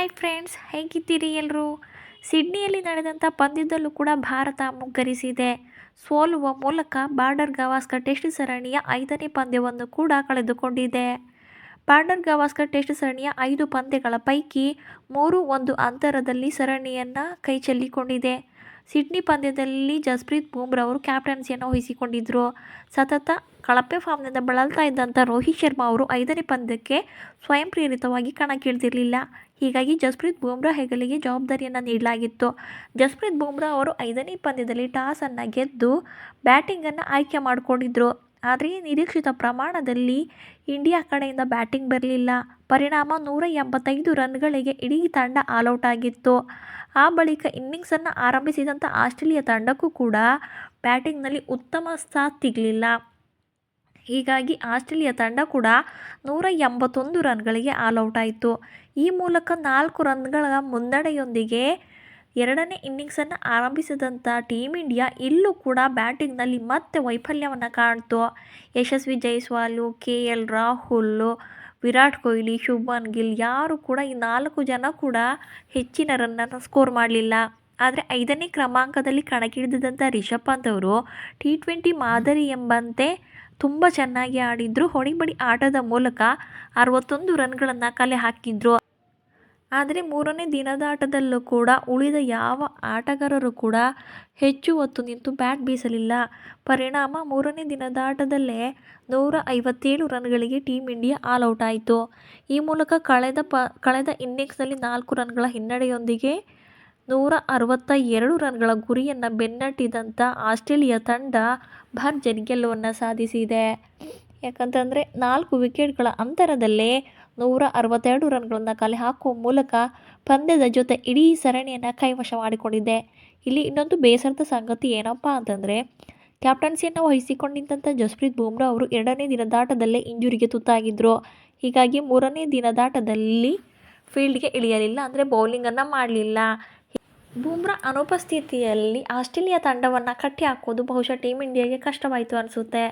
Hi friends ಹೇಗಿದ್ದೀರಿ ಎಲ್ಲರೂ ಸಿಡ್ನಿಯಲ್ಲಿ ನಡೆದಂಥ ಪಂದ್ಯದಲ್ಲೂ ಕೂಡ ಭಾರತ ಮುಗ್ಗರಿಸಿದೆ. ಸೋಲುವ ಮೂಲಕ ಬಾರ್ಡರ್ ಗವಾಸ್ಕರ್ ಟೆಸ್ಟ್ ಸರಣಿಯ ಐದನೇ ಪಂದ್ಯವನ್ನು ಕೂಡ ಕಳೆದುಕೊಂಡಿದೆ. ಬಾರ್ಡರ್ ಗವಾಸ್ಕರ್ ಟೆಸ್ಟ್ ಸರಣಿಯ ಐದು ಪಂದ್ಯಗಳ ಪೈಕಿ ಮೂರು ಒಂದು ಅಂತರದಲ್ಲಿ ಸರಣಿಯನ್ನು ಕೈಚೆಲ್ಲಿಕೊಂಡಿದೆ. ಸಿಡ್ನಿ ಪಂದ್ಯದಲ್ಲಿ ಜಸ್ಪ್ರೀತ್ ಬೂಮ್ರಾ ಅವರು ಕ್ಯಾಪ್ಟನ್ಸಿಯನ್ನು ವಹಿಸಿಕೊಂಡಿದ್ದರು ಸತತ ಕಳಪೆ ಫಾರ್ಮ್ನಿಂದ ಬಳಲ್ತಾ ಇದ್ದಂಥ ರೋಹಿತ್ ಶರ್ಮಾ ಅವರು ಐದನೇ ಪಂದ್ಯಕ್ಕೆ ಸ್ವಯಂ ಪ್ರೇರಿತವಾಗಿ ಕಣಕ್ಕಿಳಿದಿರಲಿಲ್ಲ. ಹೀಗಾಗಿ ಜಸ್ಪ್ರೀತ್ ಬೂಮ್ರಾ ಹೆಗಲಿಗೆ ಜವಾಬ್ದಾರಿಯನ್ನು ನೀಡಲಾಗಿತ್ತು. ಜಸ್ಪ್ರೀತ್ ಬೂಮ್ರಾ ಅವರು ಐದನೇ ಪಂದ್ಯದಲ್ಲಿ ಟಾಸನ್ನು ಗೆದ್ದು ಬ್ಯಾಟಿಂಗನ್ನು ಆಯ್ಕೆ ಮಾಡಿಕೊಂಡಿದ್ರು. ಆದರೆ ನಿರೀಕ್ಷಿತ ಪ್ರಮಾಣದಲ್ಲಿ ಇಂಡಿಯಾ ಕಡೆಯಿಂದ ಬ್ಯಾಟಿಂಗ್ ಬರಲಿಲ್ಲ. ಪರಿಣಾಮ ನೂರ ಎಂಬತ್ತೈದು ರನ್ಗಳಿಗೆ ಇಡೀ ತಂಡ ಆಲ್ಔಟ್ ಆಗಿತ್ತು. ಆ ಬಳಿಕ ಇನ್ನಿಂಗ್ಸನ್ನು ಆರಂಭಿಸಿದಂಥ ಆಸ್ಟ್ರೇಲಿಯಾ ತಂಡಕ್ಕೂ ಕೂಡ ಬ್ಯಾಟಿಂಗ್ನಲ್ಲಿ ಉತ್ತಮ ಸಾಥ್ ಸಿಗಲಿಲ್ಲ. ಹೀಗಾಗಿ ಆಸ್ಟ್ರೇಲಿಯಾ ತಂಡ ಕೂಡ ನೂರ ಎಂಬತ್ತೊಂದು ರನ್ಗಳಿಗೆ ಆಲ್ಔಟ್ ಆಯಿತು. ಈ ಮೂಲಕ ನಾಲ್ಕು ರನ್ಗಳ ಮುನ್ನಡೆಯೊಂದಿಗೆ ಎರಡನೇ ಇನ್ನಿಂಗ್ಸನ್ನು ಆರಂಭಿಸಿದಂಥ ಟೀಮ್ ಇಂಡಿಯಾ ಇಲ್ಲೂ ಕೂಡ ಬ್ಯಾಟಿಂಗ್ನಲ್ಲಿ ಮತ್ತೆ ವೈಫಲ್ಯವನ್ನು ಕಾಣ್ತು. ಯಶಸ್ವಿ ಜೈಸ್ವಾಲ್ ಕೆ ಎಲ್ ರಾಹುಲ್, ವಿರಾಟ್ ಕೊಹ್ಲಿ, ಶುಭನ್ ಗಿಲ್ ಯಾರು ಕೂಡ ಈ ನಾಲ್ಕು ಜನ ಕೂಡ ಹೆಚ್ಚಿನ ರನ್ನನ್ನು ಸ್ಕೋರ್ ಮಾಡಲಿಲ್ಲ. ಆದರೆ ಐದನೇ ಕ್ರಮಾಂಕದಲ್ಲಿ ಕಣಕ್ಕಿಳಿದಿದ್ದಂಥ ರಿಷಬ್ ಪಂತ್ ಅವರು ಟಿ ಟ್ವೆಂಟಿ ಮಾದರಿ ಎಂಬಂತೆ ತುಂಬ ಚೆನ್ನಾಗಿ ಆಡಿದ್ರು. ಹೊಡಿಬಡಿ ಆಟದ ಮೂಲಕ ಅರವತ್ತೊಂದು ರನ್ಗಳನ್ನು ಕಲೆ ಹಾಕಿದ್ರು. ಆದರೆ ಮೂರನೇ ದಿನದಾಟದಲ್ಲೂ ಕೂಡ ಉಳಿದ ಯಾವ ಆಟಗಾರರು ಕೂಡ ಹೆಚ್ಚು ಹೊತ್ತು ನಿಂತು ಬ್ಯಾಟ್ ಬೀಸಲಿಲ್ಲ. ಪರಿಣಾಮ ಮೂರನೇ ದಿನದಾಟದಲ್ಲೇ ನೂರ ಐವತ್ತೇಳು ರನ್ಗಳಿಗೆ ಟೀಮ್ ಇಂಡಿಯಾ ಆಲ್ ಔಟ್ ಆಯಿತು. ಈ ಮೂಲಕ ಕಳೆದ ಪ, ಕಳೆದ ಇನ್ನಿಂಗ್ಸ್ನಲ್ಲಿ ನಾಲ್ಕು ರನ್ಗಳ ಹಿನ್ನಡೆಯೊಂದಿಗೆ ನೂರ ಅರವತ್ತ ಎರಡು ರನ್ಗಳ ಗುರಿಯನ್ನು ಬೆನ್ನಟ್ಟಿದಂಥ ಆಸ್ಟ್ರೇಲಿಯಾ ತಂಡ ಭರ್ಜರಿ ಗೆಲುವನ್ನು ಸಾಧಿಸಿದೆ. ಯಾಕಂತಂದರೆ ನಾಲ್ಕು ವಿಕೆಟ್ಗಳ ಅಂತರದಲ್ಲೇ ನೂರ ಅರವತ್ತೆರಡು ರನ್ಗಳನ್ನು ಕಲೆ ಹಾಕುವ ಮೂಲಕ ಪಂದ್ಯದ ಜೊತೆ ಇಡೀ ಸರಣಿಯನ್ನು ಕೈವಶ ಮಾಡಿಕೊಂಡಿದೆ ಇಲ್ಲಿ ಇನ್ನೊಂದು ಬೇಸರದ ಸಂಗತಿ ಏನಪ್ಪ ಅಂತಂದರೆ, ಕ್ಯಾಪ್ಟನ್ಸಿಯನ್ನು ವಹಿಸಿಕೊಂಡಿದ್ದಂಥ ಜಸ್ಪ್ರೀತ್ ಬೂಮ್ರಾ ಅವರು ಎರಡನೇ ದಿನದಾಟದಲ್ಲೇ ಇಂಜುರಿಗೆ ತುತ್ತಾಗಿದ್ದರು ಹೀಗಾಗಿ ಮೂರನೇ ದಿನದಾಟದಲ್ಲಿ ಫೀಲ್ಡ್ಗೆ ಇಳಿಯಲಿಲ್ಲ, ಅಂದರೆ ಬೌಲಿಂಗನ್ನು ಮಾಡಲಿಲ್ಲ. ಬೂಮ್ರಾ ಅನುಪಸ್ಥಿತಿಯಲ್ಲಿ ಆಸ್ಟ್ರೇಲಿಯಾ ತಂಡವನ್ನು ಕಟ್ಟಿ ಹಾಕೋದು ಬಹುಶಃ ಟೀಮ್ ಇಂಡಿಯಾಗೆ ಕಷ್ಟವಾಯಿತು ಅನಿಸುತ್ತೆ.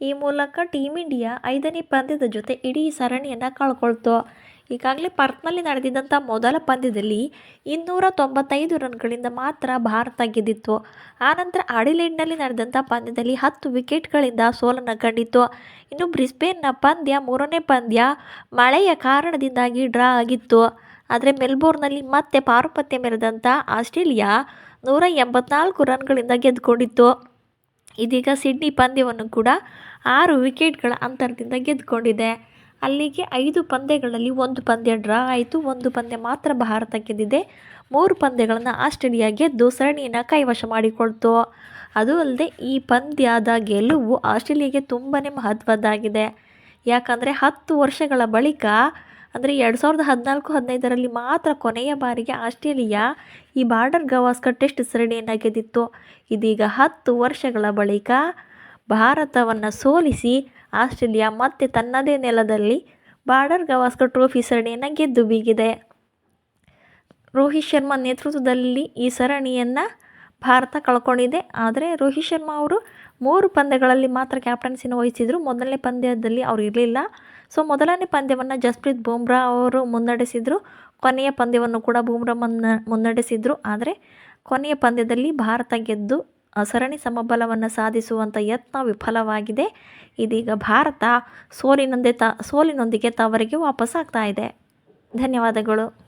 ಈ ಮೂಲಕ ಟೀಮ್ ಇಂಡಿಯಾ ಐದನೇ ಪಂದ್ಯದ ಜೊತೆ ಇಡೀ ಸರಣಿಯನ್ನು ಕಳ್ಕೊಳ್ತು. ಈಗಾಗಲೇ ಪರ್ತ್ನಲ್ಲಿ ನಡೆದಿದ್ದಂಥ ಮೊದಲ ಪಂದ್ಯದಲ್ಲಿ ಇನ್ನೂರ ತೊಂಬತ್ತೈದು ರನ್ಗಳಿಂದ ಮಾತ್ರ ಭಾರತ ಗೆದ್ದಿತ್ತು. ಆನಂತರ ಅಡಿಲೇಡ್ನಲ್ಲಿ ನಡೆದಂಥ ಪಂದ್ಯದಲ್ಲಿ ಹತ್ತು ವಿಕೆಟ್ಗಳಿಂದ ಸೋಲನ್ನು ಕಂಡಿತ್ತು. ಇನ್ನು ಬ್ರಿಸ್ಬೇನ್ನ ಪಂದ್ಯ ಮೂರನೇ ಪಂದ್ಯ ಮಳೆಯ ಕಾರಣದಿಂದಾಗಿ ಡ್ರಾ ಆಗಿತ್ತು. ಆದರೆ ಮೆಲ್ಬೋರ್ನಲ್ಲಿ ಮತ್ತೆ ಪಾರುಪತ್ಯ ಮೆರೆದಂಥ ಆಸ್ಟ್ರೇಲಿಯಾ ನೂರ ಎಂಬತ್ನಾಲ್ಕು ರನ್ಗಳಿಂದ ಗೆದ್ದುಕೊಂಡಿತ್ತು. ಇದೀಗ ಸಿಡ್ನಿ ಪಂದ್ಯವನ್ನು ಕೂಡ ಆರು ವಿಕೆಟ್ಗಳ ಅಂತರದಿಂದ ಗೆದ್ದುಕೊಂಡಿದೆ. ಅಲ್ಲಿಗೆ ಐದು ಪಂದ್ಯಗಳಲ್ಲಿ ಒಂದು ಪಂದ್ಯ ಡ್ರಾ ಆಯಿತು. ಒಂದು ಪಂದ್ಯ ಮಾತ್ರ ಭಾರತ ಗೆದ್ದಿದೆ. ಮೂರು ಪಂದ್ಯಗಳನ್ನು ಆಸ್ಟ್ರೇಲಿಯಾ ಗೆದ್ದು ಸರಣಿಯನ್ನು ಕೈವಶ ಮಾಡಿಕೊಳ್ತು. ಅದು ಅಲ್ಲದೆ ಈ ಪಂದ್ಯದ ಗೆಲುವು ಆಸ್ಟ್ರೇಲಿಯಾಗೆ ತುಂಬಾ ಮಹತ್ವದ್ದಾಗಿದೆ. ಯಾಕಂದರೆ ಹತ್ತು ವರ್ಷಗಳ ಬಳಿಕ ಅಂದರೆ ಎರಡು ಸಾವಿರದ ಹದಿನಾಲ್ಕು, ಹದಿನೈದರಲ್ಲಿ ಮಾತ್ರ ಕೊನೆಯ ಬಾರಿಗೆ ಆಸ್ಟ್ರೇಲಿಯಾ ಈ ಬಾರ್ಡರ್ ಗವಾಸ್ಕರ್ ಟೆಸ್ಟ್ ಸರಣಿಯನ್ನು ಗೆದ್ದಿತ್ತು. ಇದೀಗ ಹತ್ತು ವರ್ಷಗಳ ಬಳಿಕ ಭಾರತವನ್ನು ಸೋಲಿಸಿ ಆಸ್ಟ್ರೇಲಿಯಾ ಮತ್ತೆ ತನ್ನದೇ ನೆಲದಲ್ಲಿ ಬಾರ್ಡರ್ ಗವಾಸ್ಕರ್ ಟ್ರೋಫಿ ಸರಣಿಯನ್ನು ಗೆದ್ದು ಬೀಗಿದೆ. ರೋಹಿತ್ ಶರ್ಮಾ ನೇತೃತ್ವದಲ್ಲಿ ಈ ಸರಣಿಯನ್ನು ಭಾರತ ಕಳ್ಕೊಂಡಿದೆ. ಆದರೆ ರೋಹಿತ್ ಶರ್ಮಾ ಅವರು ಮೂರು ಪಂದ್ಯಗಳಲ್ಲಿ ಮಾತ್ರ ಕ್ಯಾಪ್ಟನ್ಸಿನ ವಹಿಸಿದರು. ಮೊದಲನೇ ಪಂದ್ಯದಲ್ಲಿ ಅವರು ಇರಲಿಲ್ಲ. ಸೊ ಮೊದಲನೇ ಪಂದ್ಯವನ್ನು ಜಸ್ಪ್ರೀತ್ ಬೂಮ್ರಾ ಅವರು ಮುನ್ನಡೆಸಿದರು. ಕೊನೆಯ ಪಂದ್ಯವನ್ನು ಕೂಡ ಬೂಮ್ರಾ ಮುನ್ನ, ಮುನ್ನಡೆಸಿದರು. ಆದರೆ, ಕೊನೆಯ ಪಂದ್ಯದಲ್ಲಿ ಭಾರತ ಗೆದ್ದು ಸರಣಿ ಸಮಬಲವನ್ನು ಸಾಧಿಸುವಂಥ ಯತ್ನ ವಿಫಲವಾಗಿದೆ. ಇದೀಗ ಭಾರತ ಸೋಲಿನೊಂದೇ ತ, ಸೋಲಿನೊಂದಿಗೆ ತವರಿಗೆ ವಾಪಸ್ಸಾಗ್ತಾ ಇದೆ. ಧನ್ಯವಾದಗಳು.